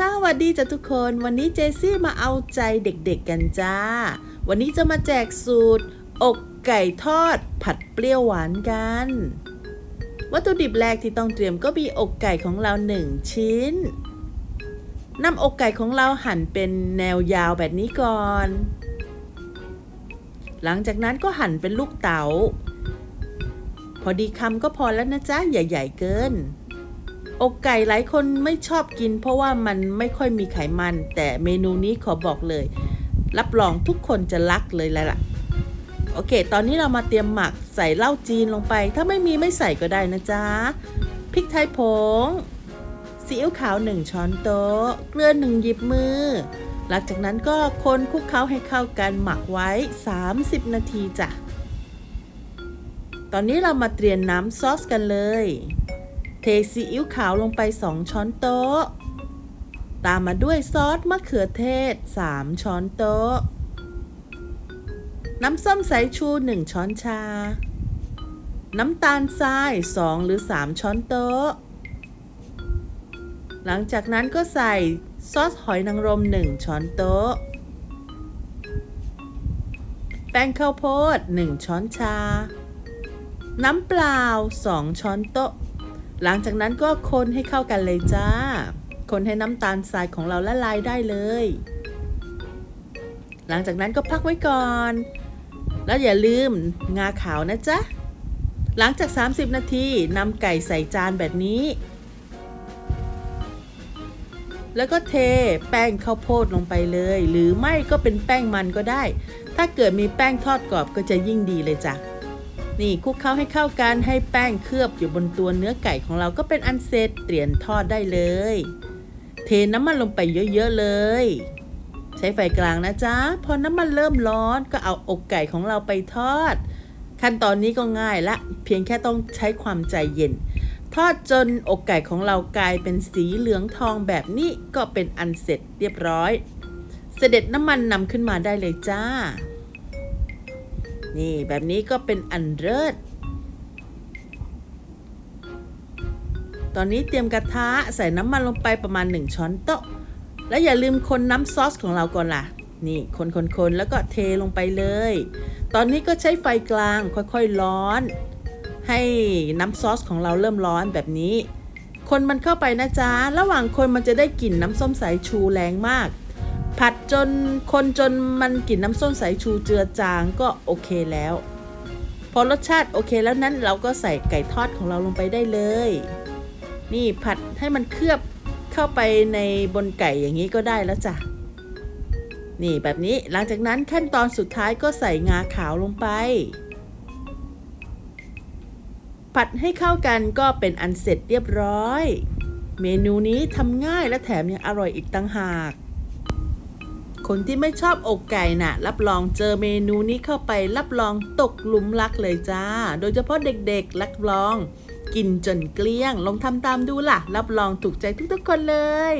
สวัสดีจ้ะทุกคน วันนี้เจซี่มาเอาใจเด็กๆกันจ้า วันนี้จะมาแจกสูตร อกไก่ทอดผัดเปรี้ยวหวานกัน วัตถุดิบแรกที่ต้องเตรียมก็มีอกไก่ของเราหนึ่งชิ้นนำอกไก่ของเราหั่นเป็นแนวยาวแบบนี้ก่อน หลังจากนั้นก็หั่นเป็นลูกเต๋า พอดีคำก็พอแล้วนะจ๊ะ ใหญ่ ๆ เกิน อกไก่หลายคนไม่ชอบกิน เพราะว่ามันไม่ค่อยมีไขมัน แต่เมนูนี้ขอบอกเลย รับรองทุกคนจะรักเลยแหละ โอเค ตอนนี้เรามาเตรียมหมักใส่เหล้าจีนลงไป ถ้าไม่มีไม่ใส่ก็ได้นะจ๊ะ พริกไทยผง ซีอิ๊วขาวหนึ่งช้อนโต๊ะ เกลือหนึ่งหยิบมือ หลังจากนั้นก็คนคลุกเคล้าให้เข้ากันหมักไว้ 30 นาทีจ้ะ ตอนนี้เรามาเตรียมน้ำซอสกันเลย ทซีอิ๊วขาวลงไป 2 ช้อนโต๊ะ ตามมาด้วยซอสมะเขือเทศ 3 ช้อนโต๊ะ น้ำส้มสายชู 1 ช้อนชา น้ำตาลทราย 2 หรือ 3 ช้อนโต๊ะ หลังจากนั้นก็ใส่ซอสหอยนางรม 1 ช้อนโต๊ะ แป้งข้าวโพด 1 ช้อนชา น้ำเปล่า 2 ช้อนโต๊ะ หลังจากนั้นก็คนให้เข้ากันเลยจ้า คนให้น้ำตาลทรายของเราละลายได้เลย หลังจากนั้นก็พักไว้ก่อน แล้วอย่าลืมงาขาวนะจ๊ะ หลังจาก 30 นาทีนำไก่ใส่จานแบบนี้ แล้วก็เทแป้งข้าวโพดลงไปเลย หรือไม่ก็เป็นแป้งมันก็ได้ ถ้าเกิดมีแป้งทอดกรอบก็จะยิ่งดีเลยจ้ะ นี่คลุกเคล้าให้เข้ากันให้แป้งเคลือบอยู่บนตัวเนื้อไก่ของเราก็เป็นอันเสร็จเตรียมทอดได้เลย เทน้ำมันลงไปเยอะๆเลย ใช้ไฟกลางนะจ๊ะ พอน้ำมันเริ่มร้อนก็เอาอกไก่ของเราไปทอด ขั้นตอนนี้ก็ง่ายละ เพียงแค่ต้องใช้ความใจเย็น ทอดจนอกไก่ของเรากลายเป็นสีเหลืองทองแบบนี้ก็เป็นอันเสร็จเรียบร้อย เสด็จน้ำมันนำขึ้นมาได้เลยจ้า นี่แบบนี้ก็เป็นอันเลิศตอนนี้เตรียมกระทะใส่น้ำมันลงไปประมาณ 1 ช้อนโต๊ะ แล้วอย่าลืมคนน้ำซอสของเราก่อนล่ะ นี่คนๆๆแล้วก็เทลงไปเลย ตอนนี้ก็ใช้ไฟกลางค่อยๆร้อน ให้น้ำซอสของเราเริ่มร้อนแบบนี้ คนมันเข้าไปนะจ๊ะ ระหว่างคนมันจะได้กลิ่นน้ำส้มสายชูแรงมาก ผัดจนคนจนมันกลิ่นน้ำส้มสายชูเจือจางก็โอเคแล้ว พอรสชาติโอเคแล้วนั้นเราก็ใส่ไก่ทอดของเราลงไปได้เลย นี่ผัดให้มันเคลือบเข้าไปในบนไก่อย่างนี้ก็ได้แล้วจ้ะนี่แบบนี้หลังจากนั้นขั้นตอนสุดท้ายก็ใส่งาขาวลงไป ผัดให้เข้ากันก็เป็นอันเสร็จเรียบร้อย เมนูนี้ทำง่ายและแถมยังอร่อยอีกตั้งหาก คนที่ไม่ชอบอกไก่น่ะ รับรองเจอเมนูนี้เข้าไปรับรองตกหลุมรักเลยจ้า โดยเฉพาะเด็กๆรับรอง กินจนเกลี้ยง ลองทำตามดูล่ะ รับรองถูกใจทุกๆคนเลย